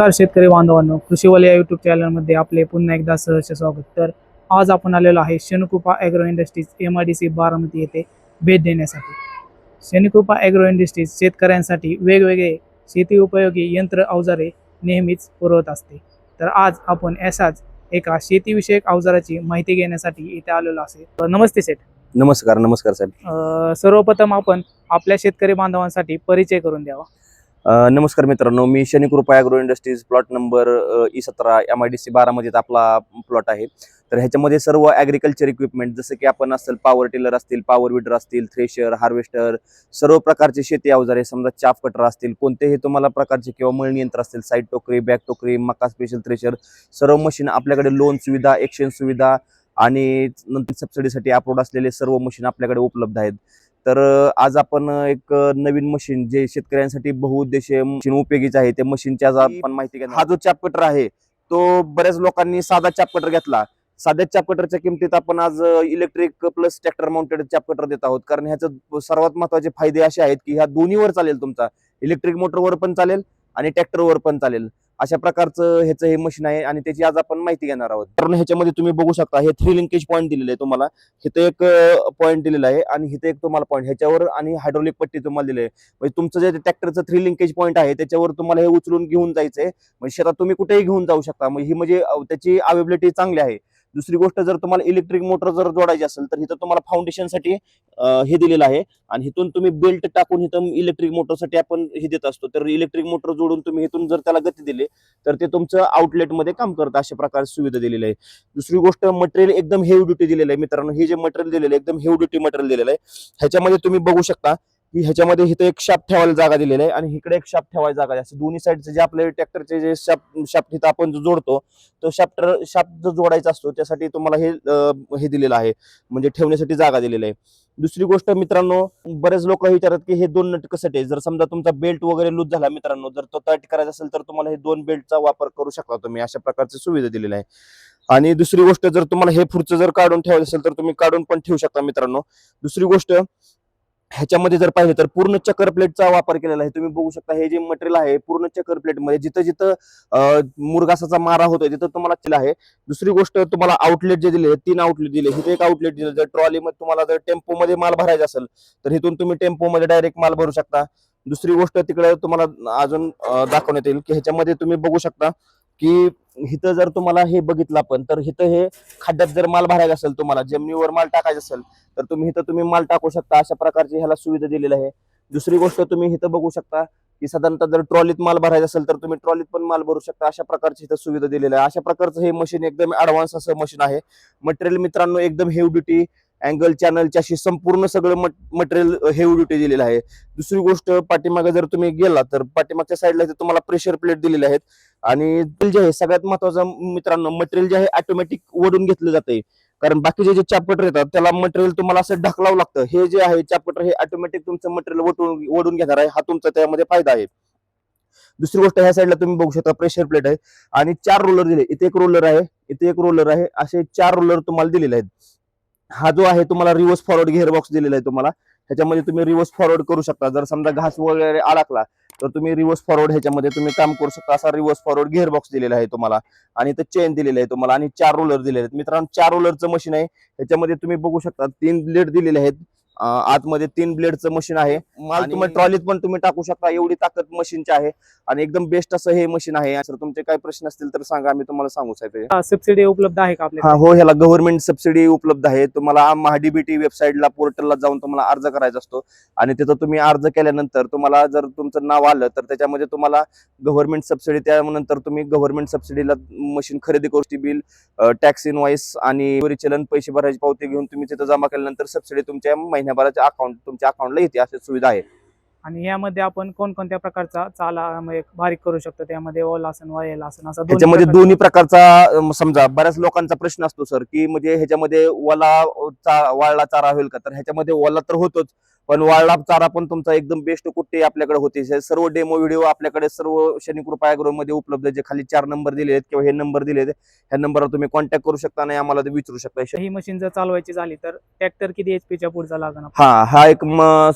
नमस्कार शेतकरी बांधवांनो कृषीवल या युट्यूब चॅनलमध्ये आपले पुन्हा एकदा सहर्ष स्वागत. तर आज आपण आलेलो आहे Shankrupa agro industries M I D C Baramati येथे भेट देण्यासाठी. शनिकृपा ॲग्रो इंडस्ट्रीज शेतकऱ्यांसाठी वेगवेगळे शेती उपयोगी यंत्र अवजारे नेहमीच पुरवत असते. तर आज आपण असाच एका शेतीविषयक अवजाराची माहिती घेण्यासाठी इथे आलेलो असेल नमस्ते सेठ नमस्कार नमस्कार साहेब. सर्वप्रथम आपण आपल्या शेतकरी बांधवांसाठी परिचय करून द्यावा. नमस्कार मित्रांनो मी Shanikrupa agro industries plot number E सतरा एम आय डी सी बारामध्येच आपला प्लॉट आहे. तर ह्याच्यामध्ये सर्व ॲग्रिकल्चर इक्विपमेंट जसं की आपण असेल पॉवर टिलर असतील पॉवर विडर असतील थ्रेशर हार्वेस्टर सर्व प्रकारचे शेती अवजारे समजा चाफ कटर असतील कोणतेही तुम्हाला प्रकारचे किंवा मळणी यंत्र असतील साईड टोकरी बॅक टोकरी मका स्पेशल थ्रेशर सर्व मशीन आपल्याकडे लोन सुविधा एक्सचेंज सुविधा आणि नंतर सबसिडीसाठी अप्रूव्ड असलेले सर्व मशीन आपल्याकडे उपलब्ध आहेत. तर आज आपण एक नवीन मशीन जे शेतकऱ्यांसाठी बहुउद्देशीय मशीन उपयोगीचे आहे त्या मशीनची आज आपण माहिती घेणार हा जो चाप कटर आहे तो बऱ्याच लोकांनी साधा चाप कटर घेतला. साध्या चाप कटरच्या किमतीत आपण आज इलेक्ट्रिक प्लस ट्रॅक्टर माउंटेड चाप कटर देत आहोत. कारण ह्याचं सर्वात महत्त्वाचे फायदे असे आहेत की ह्या दोन्हीवर चालेल तुमचा. इलेक्ट्रिक मोटरवर पण चालेल आणि ट्रॅक्टरवर पण चालेल. अशा प्रकारचं ह्याचं हे मशीन आहे आणि त्याची आज आपण माहिती घेणार आहोत. कारण ह्याच्यामध्ये तुम्ही बघू शकता हे थ्री लिंकेज पॉईंट दिलेले आहे तुम्हाला. इथं एक पॉईंट दिलेला आहे आणि इथं एक तुम्हाला पॉईंट ह्याच्यावर आणि हायड्रोलिक पट्टी तुम्हाला दिली आहे. म्हणजे तुमचं जे ट्रॅक्टरचं थ्री लिंकेज पॉईंट आहे त्याच्यावर तुम्हाला हे उचलून घेऊन जायचं आहे म्हणजे शेतात तुम्ही कुठेही घेऊन जाऊ शकता. म्हणजे ही म्हणजे त्याची अवेबिलिटी चांगली आहे. दुसरी गोष्ट जर तुम्हाला इलेक्ट्रिक मोटर जर जोडायची असेल तर इथं तुम्हाला फाउंडेशनसाठी हे दिलेलं आहे. आणि इथून तुम्ही बेल्ट टाकून इथं इलेक्ट्रिक मोटरसाठी आपण हे देत असतो. तर इलेक्ट्रिक मोटर जोडून तुम्ही इथून जर त्याला गती दिली तर ते तुमचं आउटलेटमध्ये काम करतं अशा प्रकारे सुविधा दिलेली आहे दुसरी गोष्ट मटेरियल एकदम हेवी ड्युटी दिलेलं आहे. मित्रांनो हे जे मटेरियल दिलेलं आहे एकदम हेवी ड्युटी मटेरियल दिलेलं आहे. ह्याच्यामध्ये तुम्ही बघू शकता की ह्याच्यामध्ये इथं एक शाप ठेवायला जागा दिलेली आहे आणि इकडे एक शाप ठेवायला जागा आहे. असं दोन्ही साईडचे जे आपले ट्रॅक्टरचे जे शाप शाप तिथं आपण जो जोडतो तो शाप्टर शाप जो जोडायचा असतो त्यासाठी तुम्हाला हे हे दिलेलं आहे. म्हणजे ठेवण्यासाठी जागा दिलेली आहे. दुसरी गोष्ट मित्रांनो बरेच लोक विचारतात की हे दोन नट कशासाठी जर समजा तुमचा बेल्ट वगैरे लूज झाला मित्रांनो जर तो तट करायचा असेल तर तुम्हाला हे दोन बेल्टचा वापर करू शकता तुम्ही. अशा प्रकारची सुविधा दिलेली आहे. आणि दुसरी गोष्ट जर तुम्हाला हे पुढचं जर काढून ठेवायचं असेल तर तुम्ही काढून पण ठेवू शकता मित्रांनो. दुसरी गोष्ट ह्याच्यामध्ये जर पाहिलं तर पूर्ण चक्कर प्लेटचा वापर केलेला आहे. तुम्ही बघू शकता हे जे मटेरियल आहे पूर्ण चक्कर प्लेटमध्ये जिथं जिथं मुरगासाचा मारा होतोय तिथं तुम्हाला चिल आहे. दुसरी गोष्ट तुम्हाला आउटलेट जे दिले तीन आउटलेट दिले. इथे एक आउटलेट दिलं जर ट्रॉलीमध्ये तुम्हाला जर टेम्पोमध्ये माल भरायचा असेल तर इथून तुम्ही टेम्पोमध्ये डायरेक्ट माल भरू शकता. दुसरी गोष्ट तिकडे तुम्हाला अजून दाखवण्यात येईल की ह्याच्यामध्ये तुम्ही बघू शकता की इथं जर तुम्हाला हे बघितलं आपण तर इथं हे खड्ड्यात जर माल भरायचा असेल तुम्हाला जमिनीवर माल टाकायचा असेल तर तुम्ही इथं तुम्ही माल टाकू शकता अशा प्रकारची ह्याला सुविधा दिलेली आहे. दुसरी गोष्ट तुम्ही इथं बघू शकता की साधारणतः जर ट्रॉलीत माल भरायचा असेल तर तुम्ही ट्रॉलीत पण माल भरू शकता अशा प्रकारची इथं सुविधा दिलेली आहे. अशा प्रकारचं हे मशीन एकदम ऍडव्हान्स असं मशीन आहे. मटेरियल मित्रांनो एकदम हेवी ड्युटी अँगल चॅनल अशी संपूर्ण सगळं मटेरियल हेवी ड्युटी दिलेलं आहे. दुसरी गोष्ट पाठीमागे जर तुम्ही गेला तर पाठीमागच्या साईडला तुम्हाला प्रेशर प्लेट दिलेले आहेत. आणि जे आहे सगळ्यात महत्वाचं मित्रांनो मटेरियल जे आहे ऑटोमॅटिक ओढून घेतलं जाते कारण बाकीचे जे चापकटर येतात त्याला मटेरियल तुम्हाला असं ढकलावं लागतं. हे जे आहे चापकटर हे ऑटोमॅटिक तुमचं मटेरियल ओढून ओढून घेणार आहे. हा तुमचा त्यामध्ये फायदा आहे. दुसरी गोष्ट ह्या साईडला तुम्ही बघू शकता प्रेशर प्लेट आहे. आणि चार रोलर दिले. इथे एक रोलर आहे इथे एक रोलर आहे. असे चार रोलर तुम्हाला दिलेले आहेत. हा जो आहे तुम्हाला रिव्हर्स फॉरवर्ड गिअर बॉक्स दिलेला आहे तुम्हाला. ह्याच्यामध्ये तुम्ही रिव्हर्स फॉरवर्ड करू शकता. जर समजा घास वगैरे अडकला तर तुम्ही रिव्हर्स फॉरवर्ड ह्याच्यामध्ये तुम्ही काम करू शकता. असा रिव्हर्स फॉरवर्ड गिअर बॉक्स दिलेला आहे तुम्हाला. आणि तर चेन दिलेले आहे तुम्हाला. आणि चार रोलर दिलेले आहेत. मित्रांनो चार रोलरचं मशीन आहे. ह्याच्यामध्ये तुम्ही बघू शकता तीन ब्लेड दिलेले आहेत. आतमध्ये तीन ब्लेडचं मशीन आहे. माल तुम्ही ट्रॉलीत पण तुम्ही टाकू शकता. एवढी ताकद मशीनची आहे. आणि एकदम बेस्ट असं हे मशीन आहे. जर तुमचे काही प्रश्न असतील तर सांगा. आम्ही तुम्हाला सांगू साहेब. सबसिडी उपलब्ध आहे का आपल्या हा हो ह्याला गव्हर्नमेंट सबसिडी उपलब्ध आहे. तुम्हाला महाडीबीटी वेबसाईटला पोर्टलला जाऊन तुम्हाला अर्ज करायचा असतो. आणि तिथं तुम्ही अर्ज केल्यानंतर तुम्हाला जर तुमचं नाव आलं तर त्याच्यामध्ये तुम्हाला गव्हर्नमेंट सबसिडी त्यानंतर तुम्ही गव्हर्नमेंट सबसिडीला मशीन खरेदी करू बिल टॅक्स इनवाईस आणि चलन पैसे भरायची पावती घेऊन तुम्ही तिथं जमा केल्यानंतर सबसिडी तुमच्या महिन्याभराच्या अकाउंट तुमच्या अकाउंटला येते अशी सुविधा आहे. आणि यामध्ये आपण कोणकोणत्या प्रकारचा चाला म्हणजे बारीक करू शकतो? त्यामध्ये ओल आसन वायल आसन असं दोन्ही प्रकारचे- दोन्ही प्रकारचा अं, समजा बऱ्याच लोकांचा प्रश्न असतो सर की म्हणजे ह्याच्यामध्ये ओला चा- वाळला चारा होईल का? तर ह्याच्यामध्ये ओला तर होतोच. पण वाळला चारा पण तुमचा एकदम बेस्ट कुठे आपल्याकडे होते. सर्व डेमो व्हिडिओ आपल्याकडे सर्व शनी कृपा ॲग्रो मध्ये उपलब्ध. जे खाली चार नंबर दिले आहेत किंवा हे नंबर दिले आहेत ह्या नंबरवर तुम्ही कॉन्टॅक्ट करू शकता आणि आम्हाला ते विचारू शकता. ही मशीन जर चालवायची झाली तर ट्रॅक्टर किती एचपीच्या पुढचा लागणार? हा हा एक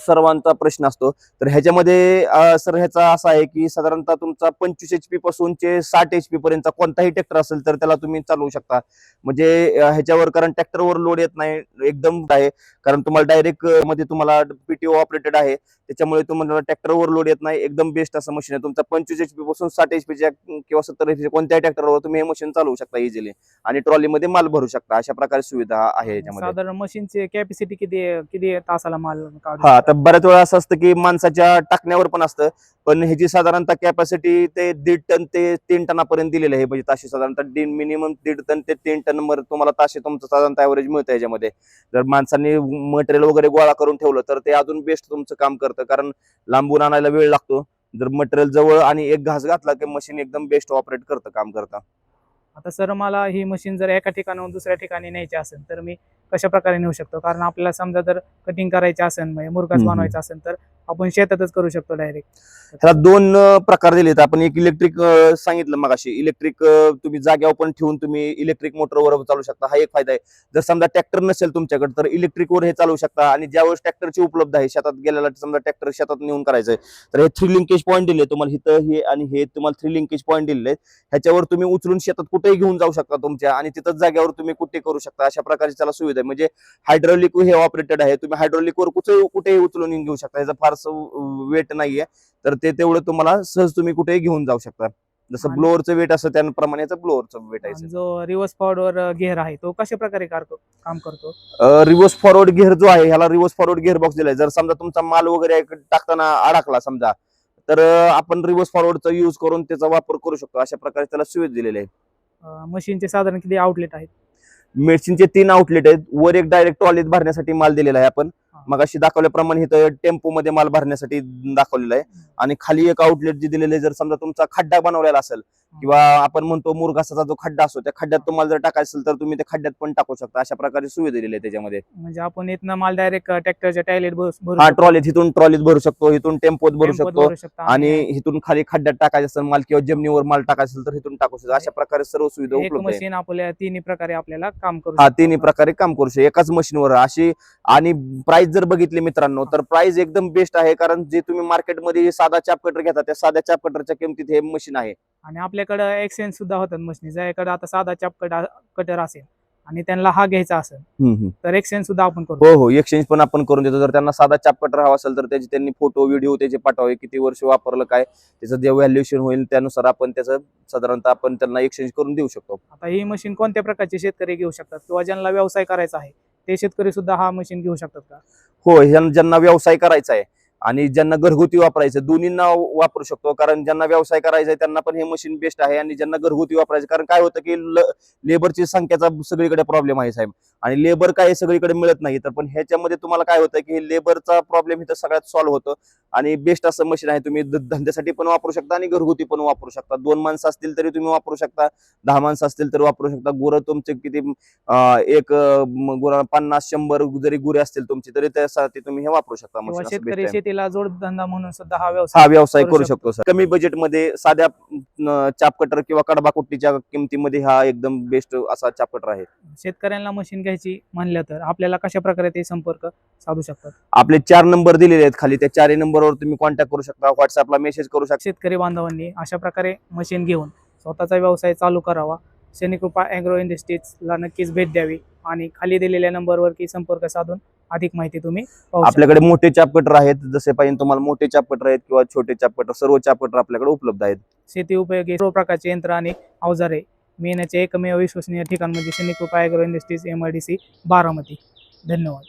सर्वांचा प्रश्न असतो. तर ह्याच्यामध्ये सर ह्याचा असा आहे की साधारणतः तुमचा पंचवीस एच पी पासूनचे साठ एच पी पर्यंतचा कोणताही ट्रॅक्टर असेल तर त्याला तुम्ही चालवू शकता. म्हणजे ह्याच्यावर कारण ट्रॅक्टरवर लोड येत नाही एकदम आहे. कारण तुम्हाला डायरेक्टमध्ये तुम्हाला पीटीओ ऑपरेटेड आहे. त्याच्यामुळे तुम्हाला ट्रॅक्टरवर लोड येत नाही. एकदम बेस्ट असं मशीन आहे. तुमचा पंचवीस एच पी पासून साठ एच पीच्या किंवा सत्तर एच कोणत्याही ट्रॅक्टरवर तुम्ही हे मशीन चालवू शकता इझिली आणि ट्रॉलीमध्ये माल भरू शकता. अशा प्रकारे सुविधा आहे याच्यामध्ये. साधारण मशीनची कॅपॅसिटी किती किती तासाला माल काढू हा तर बऱ्याच वेळा असं असतं की माणसाच्या टाकण्यावर पण असतं. पण ह्याची साधारणतः कॅपॅसिटी ते दीड टन ते तीन टनापर्यंत दिलेलं आहे. म्हणजे ताशी साधारणतः दीड मिनिमम दीड टन ते तीन टन वर तुम्हाला ताशी तुमचं साधारणतः ॲव्हरेज मिळतं याच्यामध्ये जर माणसांनी मटेरियल वगैरे गोळा करून ठेवलं तर ते अजून बेस्ट तुमचं काम करतं. कारण लांबून आणायला वेळ लागतो. जर मटेरियल जवळ आणि एक घास घातला की मशीन एकदम बेस्ट ऑपरेट करतं काम करतं. आता सर मला ही मशीन जर एका ठिकाणाहून दुसऱ्या ठिकाणी न्यायची असेल तर मी कशा प्रकारे नेऊ शकतो? कारण आपल्याला समजा जर कटिंग करायची असेल म्हणजे मुरगास हम्म. बनवायचा असेल तर आपण शेतातच करू शकतो डायरेक्ट ह्याला दोन अं, प्रकार दिलेत आपण एक इलेक्ट्रिक सांगितलं मग अशी इलेक्ट्रिक तुम्ही जाग्यावर पण ठेवून तुम्ही इलेक्ट्रिक मोटरवर चालू शकता. हा एक फायदा आहे. जर समजा ट्रॅक्टर नसेल तुमच्याकडे तर इलेक्ट्रिकवर हे चालू शकता. आणि ज्यावेळेस ट्रॅक्टरची उपलब्ध आहे शेतात गेलेला समजा ट्रॅक्टर शेतात नेऊन करायचंय तर हे थ्री लिंकेज पॉईंट दिले. तुम्हाला इथं हे आणि हे तुम्हाला थ्री लिंकेज पॉईंट दिलेले आहेत. ह्याच्यावर तुम्ही उचलून शेतात कुठेही घेऊन जाऊ शकता तुमच्या आणि तिथंच जागेवर तुम्ही कुठे करू शकता अशा प्रकारची त्याला सुविधा आहे. म्हणजे हायड्रॉलिक हे ऑपरेटेड आहे. तुम्ही हायड्रॉलिकवर कुठे कुठेही उचलून घेऊ शकता. ह्याचा फार फारसं वेट नाहीये. तर ते तेवढं तुम्हाला सहज तुम्ही कुठेही घेऊन जाऊ शकता. जसं ब्लोअरचं वेट असतं त्याप्रमाणे याचं ब्लोअरचं वेट आहे जो रिव्हर्स फॉरवर्ड गेअर आहे तो कशा प्रकारे कार- काम करतो? रिव्हर्स फॉरवर्ड गिअर जो आहे ह्याला रिव्हर्स फॉरवर्ड गिअर बॉक्स दिलाय. जर समजा तुमचा माल वगैरे टाकताना अडकला समजा तर आपण रिव्हर्स फॉरवर्डचा यूज करून त्याचा वापर करू शकतो. अशा प्रकारे त्याला सुविधा दिलेली आहे. मशीनचे साधारण किती आउटलेट आहेत? मेडिसिनचे तीन आउटलेट आहेत. वर एक डायरेक्ट टॉयलेट भरण्यासाठी माल दिलेला आहे आपण. मग अशी दाखवल्याप्रमाणे इथं टेम्पो मध्ये माल भरण्यासाठी दाखवलेला आहे. आणि खाली एक आउटलेट जे दिलेले जर समजा तुमचा खड्डा बनवलेला असेल किंवा आपण म्हणतो मुरघासाचा जो खड्डा असतो त्या खड्ड्यात तुम्हाला जर टाकायचं असेल तर तुम्ही त्या खड्ड्यात पण टाकू शकता. अशा प्रकारे सुविधा दिलेली आहे त्याच्यामध्ये. म्हणजे आपण इथनं माल डायरेक्ट ट्रॅक्टरच्या टायलेट भरू हा ट्रॉलीत इथून ट्रॉलीत भरू शकतो इथून टेम्पोत भरू शकतो आणि इथून खाली खड्ड्यात टाकायचं असेल माल किंवा जमिनीवर माल टाकायचा असेल तर इथून टाकू शकतो. अशा प्रकारे सर्व सुविधा उपलब्ध मशीन आपल्या तिन्ही प्रकारे आपल्याला काम करू हा. तिन्ही प्रकारे काम करू शकतो. एकाच मशीनवर अशी आणि प्राइस जर बघितली मित्रांनो तर प्राइस एकदम बेस्ट आहे कारण जे तुम्ही मार्केटमध्ये साधा चाप कटर घेता त्या साध्या चाप कटरच्या किमतीत हे मशीन आहे. आणि आपल्याकडे एक्सचेंज सुद्धा होतात मशीन ज्याकडे आता साधा चाप कटर असेल आणि त्यांना हा घ्यायचा असेल तर एक्सचेंज सुद्धा आपण करू. हो हो. एक्सचेंज पण आपण करून देतो. जर त्यांना साधा चाप कटर हवा असेल तर त्याचे त्यांनी फोटो व्हिडिओ त्याचे पाठवावे. किती वर्ष वापरलं काय त्याचं जे व्हॅल्युएशन होईल त्यानुसार आपण त्याचं साधारणतः आपण त्यांना एक्सचेंज करून देऊ शकतो. आता ही मशीन कोणत्या प्रकारचे शेतकरी घेऊ शकतात? किंवा ज्यांना व्यवसाय करायचा आहे ते शेतकरी सुद्धा हा मशीन घेऊ शकतात का? हो ज्यांना व्यवसाय करायचा आहे आणि ज्यांना घरगुती वापरायचं दोन्हींना वापरू शकतो. कारण ज्यांना व्यवसाय करायचा आहे त्यांना पण हे मशीन बेस्ट आहे आणि ज्यांना घरगुती वापरायचं कारण काय होतं की लेबरची संख्याचा सगळीकडे प्रॉब्लेम आहे साहेब. आणि लेबर काय सगळीकडे मिळत नाही. तर पण ह्याच्यामध्ये तुम्हाला काय होतं की लेबरचा प्रॉब्लेम इथं सगळ्यात सॉल्व्ह होतो. आणि बेस्ट असं मशीन आहे तुम्ही धंद्यासाठी पण वापरू शकता आणि घरगुती पण वापरू शकता. दोन माणसं असतील तरी तुम्ही वापरू शकता. दहा माणसं असतील तरी वापरू शकता. गुरं तुमचे किती एक गुरा पन्नास शंभर जरी गुरे असतील तुमची तरी त्यासाठी तुम्ही हे वापरू शकता शेतकरी. शेतीला जोडधंदा म्हणून सुद्धा हा हा व्यवसाय व्यवसाय करू शकतो. सर. कमी बजेटमध्ये साध्या अं, चापकटर किंवा कडबा कुट्टीच्या किमतीमध्ये हा एकदम बेस्ट असा चापकटर आहे. शेतकऱ्यांना मशीन घ्यायची म्हणलं तर आपल्याला कशा प्रकारे ते संपर्क साधू शकतात? आपले चार नंबर दिलेले आहेत खाली. त्या चारही नंबरवर तुम्ही कॉन्टॅक्ट करू शकता व्हॉट्सअपला मेसेज करू शकता. शेतकरी बांधवांनी अशा प्रकारे मशीन घेऊन स्वतःचा व्यवसाय चालू करावा. शनिकृपा अॅग्रो इंडस्ट्रीजला नक्कीच भेट द्यावी आणि खाली दिलेल्या नंबरवर की संपर्क साधून अधिक माहिती तुम्ही पाहू. आपल्याकडे मोठे चापकटर आहेत. जसे पाहिजे तुम्हाला मोठे चापकटर आहेत किंवा छोटे चापकटर सर्व चापकटर आपल्याकडे उपलब्ध आहेत. शेती उपयोगी सर्व प्रकारचे यंत्र आणि अवजारे मिळण्याचे एकमेव विश्वसनीय ठिकाण म्हणजे Shanikrupa agro industries M I D C Baramati. धन्यवाद.